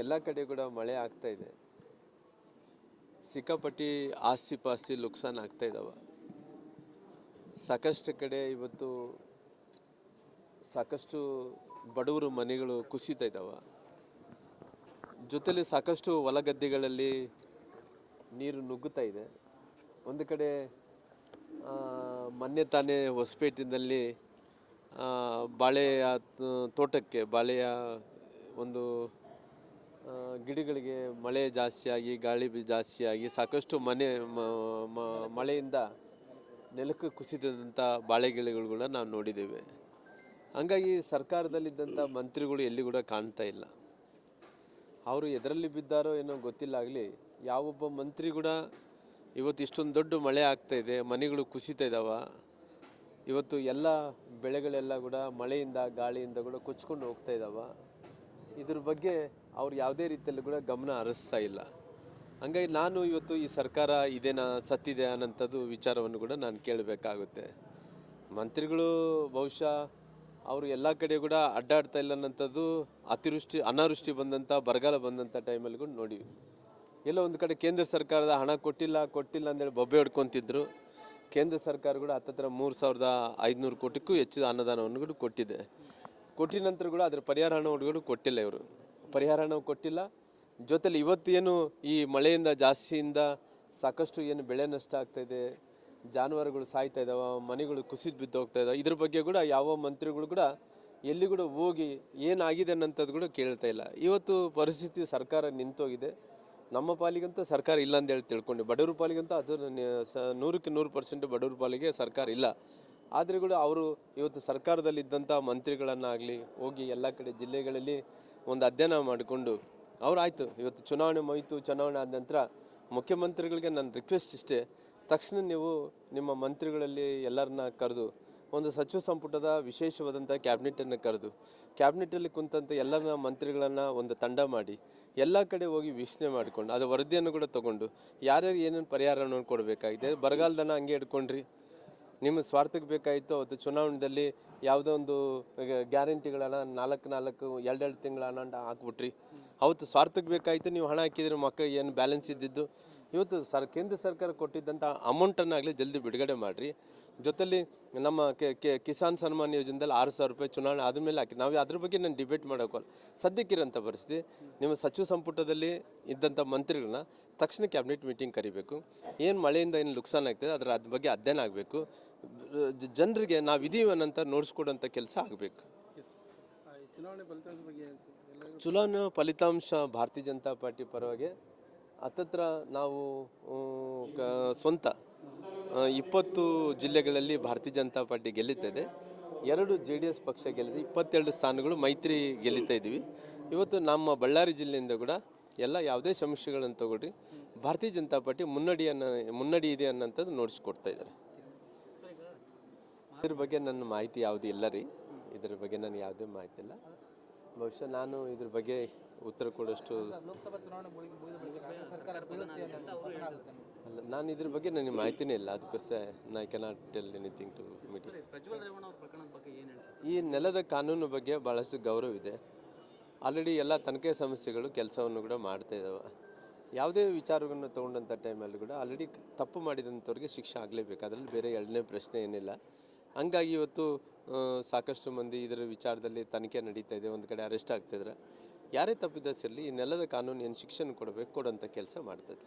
ಎಲ್ಲ ಕಡೆ ಕೂಡ ಮಳೆ ಆಗ್ತಾ ಇದೆ. ಸಿಕ್ಕಾಪಟ್ಟಿ ಆಸ್ತಿ ಪಾಸ್ತಿ ನುಕ್ಸಾನ್ ಆಗ್ತಾ ಇದಾವ. ಸಾಕಷ್ಟು ಕಡೆ ಇವತ್ತು ಸಾಕಷ್ಟು ಬಡವರು ಮನೆಗಳು ಕುಸಿತಾ ಇದ್ದಾವ ಜೊತೆಲಿ ಸಾಕಷ್ಟು ಹೊಲ ಗದ್ದೆಗಳಲ್ಲಿ ನೀರು ನುಗ್ಗುತ್ತಾ ಇದೆ. ಒಂದು ಕಡೆ ಮೊನ್ನೆ ತಾನೇ ಹೊಸಪೇಟಿನಲ್ಲಿ ಬಾಳೆಯ ತೋಟಕ್ಕೆ, ಬಾಳೆಯ ಒಂದು ಗಿಡಗಳಿಗೆ ಮಳೆ ಜಾಸ್ತಿಯಾಗಿ, ಗಾಳಿ ಜಾಸ್ತಿಯಾಗಿ ಸಾಕಷ್ಟು ಮನೆ ಮಳೆಯಿಂದ ನೆಲಕ್ಕೆ ಕುಸಿದಂಥ ಗಿಡಗಳು ನಾವು ನೋಡಿದ್ದೇವೆ. ಹಂಗಾಗಿ ಸರ್ಕಾರದಲ್ಲಿದ್ದಂಥ ಮಂತ್ರಿಗಳು ಎಲ್ಲಿ ಕೂಡ ಕಾಣ್ತಾ ಇಲ್ಲ. ಅವರು ಎದರಲ್ಲಿ ಬಿದ್ದಾರೋ ಏನೋ ಗೊತ್ತಿಲ್ಲ, ಆಗಲಿ ಯಾವೊಬ್ಬ ಮಂತ್ರಿ ಕೂಡ ಇವತ್ತು ಇಷ್ಟೊಂದು ದೊಡ್ಡ ಮಳೆ ಆಗ್ತಾ ಇದೆ, ಮನೆಗಳು ಕುಸಿತಾ ಇದ್ದಾವ ಇವತ್ತು ಎಲ್ಲ ಬೆಳೆಗಳೆಲ್ಲ ಕೂಡ ಮಳೆಯಿಂದ, ಗಾಳಿಯಿಂದ ಕೂಡ ಕೊಚ್ಕೊಂಡು ಹೋಗ್ತಾ ಇದ್ದಾವ ಇದ್ರ ಬಗ್ಗೆ ಅವ್ರು ಯಾವುದೇ ರೀತಿಯಲ್ಲಿ ಕೂಡ ಗಮನ ಹರಿಸ್ತಾ ಇಲ್ಲ. ಹಂಗಾಗಿ ನಾನು ಇವತ್ತು ಈ ಸರ್ಕಾರ ಇದೇನಾ ಸತ್ತಿದೆ ಅನ್ನೋಂಥದ್ದು ವಿಚಾರವನ್ನು ಕೂಡ ನಾನು ಕೇಳಬೇಕಾಗುತ್ತೆ. ಮಂತ್ರಿಗಳು ಬಹುಶಃ ಅವರು ಎಲ್ಲ ಕಡೆ ಕೂಡ ಅಡ್ಡಾಡ್ತಾ ಇಲ್ಲ ಅನ್ನೋಂಥದ್ದು ಅತಿವೃಷ್ಟಿ, ಅನಾವೃಷ್ಟಿ ಬಂದಂಥ, ಬರಗಾಲ ಬಂದಂಥ ಟೈಮಲ್ಲಿ ಕೂಡ ನೋಡಿವಿ ಎಲ್ಲ ಒಂದು ಕಡೆ ಕೇಂದ್ರ ಸರ್ಕಾರದ ಹಣ ಕೊಟ್ಟಿಲ್ಲ ಕೊಟ್ಟಿಲ್ಲ ಅಂದೇಳಿ ಬೊಬ್ಬೆ ಹೊಡ್ಕೊತಿದ್ರು. ಕೇಂದ್ರ ಸರ್ಕಾರ ಕೂಡ ಹತ್ತತ್ರ ಮೂರು ಸಾವಿರದ ಐದುನೂರು ಕೋಟಿಗೂ ಹೆಚ್ಚಿದ ಅನುದಾನವನ್ನು ಕೂಡ ಕೊಟ್ಟಿದೆ. ಕೊಟ್ಟಿದ ನಂತರ ಕೂಡ ಅದರ ಪರಿಹಾರ ಹಣ ಹುಡುಗರು ಕೊಟ್ಟಿಲ್ಲ ಇವರು. ಪರಿಹಾರ ಹಣ ಕೊಟ್ಟಿಲ್ಲ. ಜೊತೆಲಿ ಇವತ್ತು ಏನು ಈ ಮಳೆಯಿಂದ ಜಾಸ್ತಿಯಿಂದ ಸಾಕಷ್ಟು ಏನು ಬೆಳೆ ನಷ್ಟ ಆಗ್ತಾ ಇದೆ, ಜಾನುವಾರುಗಳು ಸಾಯ್ತಾ ಇದ್ದಾವೆ ಮನೆಗಳು ಕುಸಿದು ಬಿದ್ದು ಹೋಗ್ತಾ ಇದಾವೆ, ಇದ್ರ ಬಗ್ಗೆ ಕೂಡ ಯಾವ ಮಂತ್ರಿಗಳು ಕೂಡ ಎಲ್ಲಿ ಕೂಡ ಹೋಗಿ ಏನಾಗಿದೆ ಅನ್ನೋಂಥದ್ದು ಕೂಡ ಕೇಳ್ತಾ ಇಲ್ಲ. ಇವತ್ತು ಪರಿಸ್ಥಿತಿ ಸರ್ಕಾರ ನಿಂತೋಗಿದೆ. ನಮ್ಮ ಪಾಲಿಗಂತೂ ಸರ್ಕಾರ ಇಲ್ಲ ಅಂತ ಹೇಳಿ ತಿಳ್ಕೊಂಡು, ಬಡವ್ರ ಪಾಲಿಗಂತೂ ಅದು ನೂರಕ್ಕೆ ನೂರು ಪರ್ಸೆಂಟ್ ಬಡವ್ರ ಪಾಲಿಗೆ ಸರ್ಕಾರ ಇಲ್ಲ. ಆದರೆ ಕೂಡ ಅವರು ಇವತ್ತು ಸರ್ಕಾರದಲ್ಲಿದ್ದಂಥ ಮಂತ್ರಿಗಳನ್ನಾಗಲಿ ಹೋಗಿ ಎಲ್ಲ ಕಡೆ ಜಿಲ್ಲೆಗಳಲ್ಲಿ ಒಂದು ಅಧ್ಯಯನ ಮಾಡಿಕೊಂಡು ಅವರಾಯಿತು. ಇವತ್ತು ಚುನಾವಣೆ ಮುಗಿತು ಚುನಾವಣೆ ಆದ ನಂತರ ಮುಖ್ಯಮಂತ್ರಿಗಳಿಗೆ ನನ್ನ ರಿಕ್ವೆಸ್ಟ್ ಇಷ್ಟೇ, ತಕ್ಷಣ ನೀವು ನಿಮ್ಮ ಮಂತ್ರಿಗಳಲ್ಲಿ ಎಲ್ಲರನ್ನ ಕರೆದು ಒಂದು ಸಚಿವ ಸಂಪುಟದ ವಿಶೇಷವಾದಂಥ ಕ್ಯಾಬಿನೆಟನ್ನು ಕರೆದು ಕ್ಯಾಬಿನೆಟಲ್ಲಿ ಕುಂತಂಥ ಎಲ್ಲರನ್ನ ಮಂತ್ರಿಗಳನ್ನು ಒಂದು ತಂಡ ಮಾಡಿ, ಎಲ್ಲ ಕಡೆ ಹೋಗಿ ವೀಕ್ಷಣೆ ಮಾಡಿಕೊಂಡು, ಅದು ವರದಿಯನ್ನು ಕೂಡ ತಗೊಂಡು, ಯಾರ್ಯಾರು ಏನೇನು ಪರಿಹಾರವನ್ನು ಕೊಡಬೇಕಾಗಿದೆ, ಬರಗಾಲದನ್ನ ಹಂಗೆ ಇಟ್ಕೊಂಡ್ರಿ. ನಿಮ್ಮ ಸ್ವಾರ್ಥಕ್ಕೆ ಬೇಕಾಯಿತು ಅವತ್ತು ಚುನಾವಣೆಯಲ್ಲಿ ಯಾವುದೋ ಒಂದು ಗ್ಯಾರಂಟಿಗಳನ್ನ ನಾಲ್ಕು ನಾಲ್ಕು, ಎರಡೆರಡು ತಿಂಗಳ ಹಣ ಹಾಕ್ಬಿಟ್ರಿ. ಅವತ್ತು ಸ್ವಾರ್ಥಕ್ಕೆ ಬೇಕಾಯಿತು, ನೀವು ಹಣ ಹಾಕಿದ್ರೆ ಮಕ್ಕಳಿಗೆ ಏನು ಬ್ಯಾಲೆನ್ಸ್ ಇದ್ದಿದ್ದು. ಇವತ್ತು ಸರ್, ಕೇಂದ್ರ ಸರ್ಕಾರ ಕೊಟ್ಟಿದ್ದಂಥ ಅಮೌಂಟನ್ನಾಗಲಿ ಜಲ್ದಿ ಬಿಡುಗಡೆ ಮಾಡಿರಿ. ಜೊತೆಲಿ ನಮ್ಮ ಕಿಸಾನ್ ಸನ್ಮಾನ್ ಯೋಜನೆದಲ್ಲಿ ಆರು ಸಾವಿರ ರೂಪಾಯಿ ಚುನಾವಣೆ ಆದಮೇಲೆ ಹಾಕಿ, ನಾವು ಅದ್ರ ಬಗ್ಗೆ ನಾನು ಡಿಬೇಟ್ ಮಾಡೋಕ್ಕಲ್ಲ ಸದ್ಯಕ್ಕಿರೋಂಥ ಪರಿಸ್ಥಿತಿ. ನಿಮ್ಮ ಸಚಿವ ಸಂಪುಟದಲ್ಲಿ ಇದ್ದಂಥ ಮಂತ್ರಿಗಳನ್ನ ತಕ್ಷಣ ಕ್ಯಾಬಿನೆಟ್ ಮೀಟಿಂಗ್ ಕರಿಬೇಕು. ಏನು ಮಳೆಯಿಂದ ಏನು ನುಕ್ಸಾನ್ ಆಗ್ತದೆ, ಅದರ ಅದ್ರ ಬಗ್ಗೆ ಅಧ್ಯಯನ ಆಗಬೇಕು. ಜನರಿಗೆ ನಾವು ಇದೀವನಂತ ಅನ್ನೋಂಥ ನೋಡಿಸ್ಕೊಡೋಂಥ ಕೆಲಸ ಆಗಬೇಕು. ಚುನಾವಣೆ ಫಲಿತಾಂಶ ಬಗ್ಗೆ ಎಲ್ಲ ಚುನಾವಣೆ ಫಲಿತಾಂಶ ಭಾರತೀಯ ಜನತಾ ಪಾರ್ಟಿ ಪರವಾಗಿ ಹತ್ತತ್ರ ನಾವು ಕ- ಸ್ವಂತ ಆ, ಇಪ್ಪತ್ತು ಜಿಲ್ಲೆಗಳಲ್ಲಿ ಭಾರತೀಯ ಜನತಾ ಪಾರ್ಟಿ ಗೆಲ್ಲುತ್ತದೆ ಎರಡು ಜೆ ಡಿ ಎಸ್ ಪಕ್ಷ ಗೆಲ್ಲಿದೆ. ಇಪ್ಪತ್ತೆರಡು ಸ್ಥಾನಗಳು ಮೈತ್ರಿ ಗೆಲ್ಲುತ್ತಾ ಇದ್ದೀವಿ. ಇವತ್ತು ನಮ್ಮ ಬಳ್ಳಾರಿ ಜಿಲ್ಲೆಯಿಂದ ಕೂಡ ಎಲ್ಲ ಯಾವುದೇ ಸಮಸ್ಯೆಗಳನ್ನು ತಗೊಳ್ರಿ ಭಾರತೀಯ ಜನತಾ ಪಾರ್ಟಿ ಮುನ್ನಡಿಯನ್ನು ಮುನ್ನಡಿ ಇದೆ ಅನ್ನೋಂಥದ್ದು ನೋಡಿಸ್ಕೊಡ್ತಾ ಇದ್ದಾರೆ. ಇದ್ರ ಬಗ್ಗೆ ನನ್ನ ಮಾಹಿತಿ ಯಾವುದು ಇಲ್ಲ ರೀ. ಇದ್ರ ಬಗ್ಗೆ ನನಗೆ ಯಾವುದೇ ಮಾಹಿತಿ ಇಲ್ಲ. ಬಹುಶಃ ನಾನು ಇದ್ರ ಬಗ್ಗೆ ಉತ್ತರ ಕೊಡೋಷ್ಟು. ಅಲ್ಲ ನಾನು ಇದ್ರ ಬಗ್ಗೆ ನನಗೆ ಮಾಹಿತಿನೇ ಇಲ್ಲ. ಅದಕ್ಕೋಸ್ಕರ ನೈ cannot tell anything to meeting ಈ ನೆಲದ ಕಾನೂನು ಬಗ್ಗೆ ಭಾಳಷ್ಟು ಗೌರವ ಇದೆ. ಆಲ್ರೆಡಿ ಎಲ್ಲ ತನಿಖೆ ಸಮಸ್ಯೆಗಳು ಕೆಲಸವನ್ನು ಕೂಡ ಮಾಡ್ತಾ ಇದ್ದಾವೆ ಯಾವುದೇ ವಿಚಾರವನ್ನು ತೊಗೊಂಡಂಥ ಟೈಮಲ್ಲಿ ಕೂಡ ಆಲ್ರೆಡಿ ತಪ್ಪು ಮಾಡಿದಂಥವ್ರಿಗೆ ಶಿಕ್ಷೆ ಆಗಲೇಬೇಕು. ಅದರಲ್ಲಿ ಬೇರೆ ಎರಡನೇ ಪ್ರಶ್ನೆ ಏನಿಲ್ಲ. ಹಂಗಾಗಿ ಇವತ್ತು ಸಾಕಷ್ಟು ಮಂದಿ ಇದರ ವಿಚಾರದಲ್ಲಿ ತನಿಖೆ ನಡೀತಾ ಇದೆ, ಒಂದು ಕಡೆ ಅರೆಸ್ಟ್ ಆಗ್ತಿದ್ರೆ. ಯಾರೇ ತಪ್ಪಿದ್ದಸಿರಲಿ ಈ ನೆಲದ ಕಾನೂನು ಏನು ಶಿಕ್ಷಣ ಕೊಡಬೇಕು, ಕೊಡೋಂಥ ಕೆಲಸ ಮಾಡ್ತದೆ.